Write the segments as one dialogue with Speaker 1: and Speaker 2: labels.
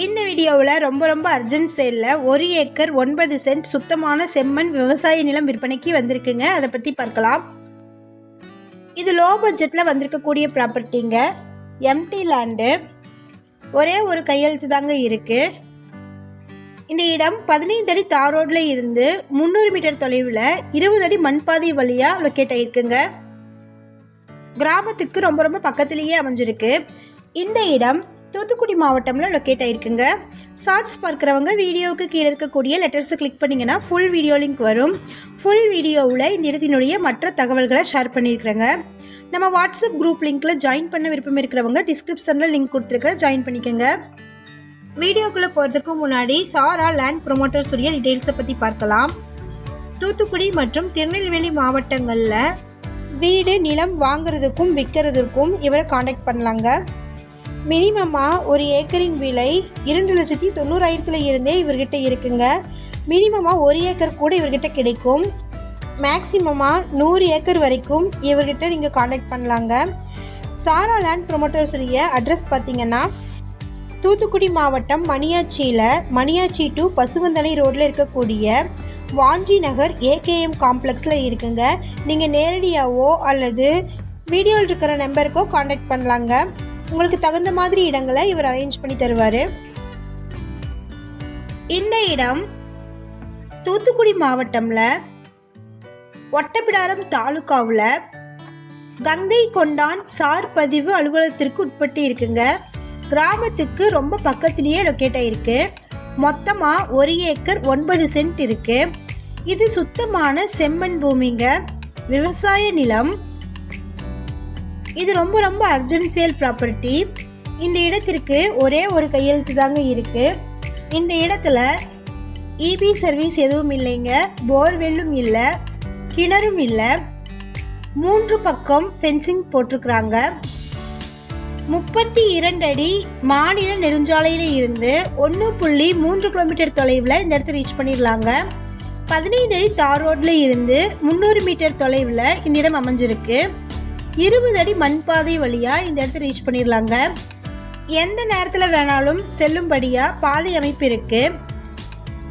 Speaker 1: இந்த வீடியோவில் ரொம்ப ரொம்ப அர்ஜென்ட் சேலில் ஒரு ஏக்கர் ஒன்பது சென்ட் சுத்தமான செம்மண் விவசாய நிலம் விற்பனைக்கு வந்திருக்குங்க. அதை பற்றி பார்க்கலாம். இது லோ பட்ஜெட்டில் வந்திருக்கக்கூடிய ப்ராப்பர்ட்டிங்க எம்டி லேண்டு ஒரே ஒரு கையெழுத்து தாங்க இருக்குது இந்த இடம் பதினைந்து அடி தார் ரோட்டில் இருந்து முந்நூறு மீட்டர் தொலைவில் இருபது அடி மண்பாதை வழியாக லொக்கேட் ஆகிருக்குங்க கிராமத்துக்கு ரொம்ப ரொம்ப பக்கத்துலேயே அமைஞ்சிருக்கு. இந்த இடம் தூத்துக்குடி மாவட்டமில் லொக்கேட் ஆகிருக்குங்க ஷார்ட்ஸ் பார்க்குறவங்க வீடியோவுக்கு கீழே இருக்கக்கூடிய லெட்டர்ஸை கிளிக் பண்ணிங்கன்னா ஃபுல் வீடியோ லிங்க் வரும். ஃபுல் வீடியோவில் இந்த இடத்தினுடைய மற்ற தகவல்களை ஷேர் பண்ணியிருக்கிறேங்க. நம்ம வாட்ஸ்அப் குரூப் லிங்க்கில் ஜாயின் பண்ண விருப்பம் இருக்கிறவங்க டிஸ்கிரிப்ஷனில் லிங்க் கொடுத்துருக்குற ஜாயின் பண்ணிக்கோங்க. வீடியோக்குள்ளே போகிறதுக்கு முன்னாடி சாரா லேண்ட் ப்ரொமோட்டர்ஸ் உடைய டீட்டெயில்ஸை பற்றி பார்க்கலாம். தூத்துக்குடி மற்றும் திருநெல்வேலி மாவட்டங்களில் வீடு நிலம் வாங்குறதுக்கும் விற்கிறதுக்கும் இவரை காண்டாக்ட் பண்ணலாங்க. மினிமமாக ஒரு ஏக்கரின் விலை இரண்டு லட்சத்தி தொண்ணூறாயிரத்தில் இருந்தே இவர்கிட்ட இருக்குங்க. மினிமமாக ஒரு ஏக்கர் கூட இவர்கிட்ட கிடைக்கும். மேக்ஸிமமாக நூறு ஏக்கர் வரைக்கும் இவர்கிட்ட நீங்கள் காண்டாக்ட் பண்ணலாங்க. சாரா லேண்ட் ப்ரொமோட்டர்ஸுடைய அட்ரஸ் பார்த்தீங்கன்னா தூத்துக்குடி மாவட்டம் மணியாச்சியில் மணியாச்சி டு பசுவந்தனை ரோட்டில் இருக்கக்கூடிய வாஞ்சி நகர் ஏகேஎம் காம்ப்ளெக்ஸில் இருக்குங்க. நீங்கள் நேரடியாகவோ அல்லது வீடியோவில் இருக்கிற நம்பருக்கோ காண்டாக்ட் பண்ணலாங்க. உங்களுக்கு தகுந்த மாதிரி இடங்களை இவர் அரேஞ்ச் பண்ணி தருவார். இந்த இடம் தூத்துக்குடி மாவட்டமில் ஒட்டப்பிடாரம் தாலுகாவில் கங்கை கொண்டான் சார் பதிவு அலுவலகத்திற்கு உட்பட்டு இருக்குங்க. கிராமத்துக்கு ரொம்ப பக்கத்துலேயே லொக்கேட் ஆகிருக்கு மொத்தமாக ஒரு ஏக்கர் ஒன்பது சென்ட் இருக்கு. இது சுத்தமான செம்மண் பூமிங்க. விவசாய நிலம் இது ரொம்ப ரொம்ப அர்ஜென்ட் சேல் ப்ராப்பர்ட்டி இந்த இடத்திற்கு ஒரே ஒரு கையெழுத்து தாங்க இருக்குது இந்த இடத்துல இபி சர்வீஸ் எதுவும் இல்லைங்க. போர்வெல்லும் இல்லை. கிணறும் இல்லை. மூன்று பக்கம் ஃபென்சிங் போட்டிருக்கிறாங்க. முப்பத்தி இரண்டு அடி மாநில நெடுஞ்சாலையில் இருந்து ஒன்று புள்ளி மூன்று கிலோமீட்டர் தொலைவில் இந்த இடத்த ரீச் பண்ணிடலாங்க. பதினைந்து அடி தார் ரோட்டில் இருந்து முந்நூறு மீட்டர் தொலைவில் இந்த இடம் அமைஞ்சிருக்கு. இருபது அடி மண் பாதை வழியாக இந்த இடத்த ரீச் பண்ணிடலாங்க. எந்த நேரத்தில் வேணாலும் செல்லும்படியாக பாதை அமைப்பு இருக்குது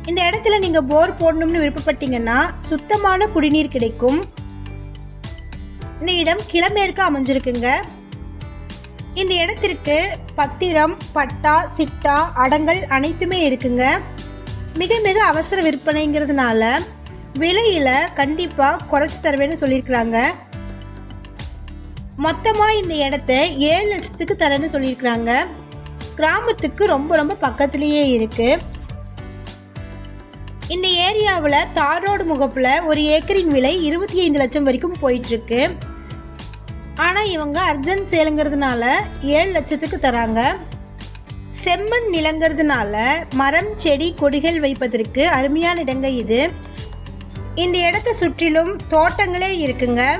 Speaker 1: இந்த இடத்துல நீங்கள் போர் போடணும்னு விருப்பப்பட்டீங்கன்னா சுத்தமான குடிநீர் கிடைக்கும். இந்த இடம் கிளமேற்கு அமைஞ்சிருக்குங்க. இந்த இடத்திற்கு பத்திரம் பட்டா சிட்டா அடங்கல் அனைத்துமே இருக்குங்க. மிக மிக அவசர விற்பனைங்கிறதுனால விலையில் கண்டிப்பாக குறைச்சி தருவேன்னு சொல்லியிருக்கிறாங்க. மொத்தமாக இந்த இடத்த ஏழு லட்சத்துக்கு தரேன்னு சொல்லியிருக்கிறாங்க. கிராமத்துக்கு ரொம்ப ரொம்ப பக்கத்துலேயே இருக்குது இந்த ஏரியாவில் தார் ரோடு முகப்பில் ஒரு ஏக்கரின் விலை இருபத்தி ஐந்து லட்சம் வரைக்கும் போயிட்டுருக்கு. ஆனால் இவங்க அர்ஜென்ட் சேலுங்கிறதுனால ஏழு லட்சத்துக்கு தராங்க. செம்மண் நிலங்கிறதுனால மரம் செடி கொடிகள் வைப்பதற்கு அருமையான இடங்க இது. இந்த இடத்த சுற்றிலும் தோட்டங்களே இருக்குங்க.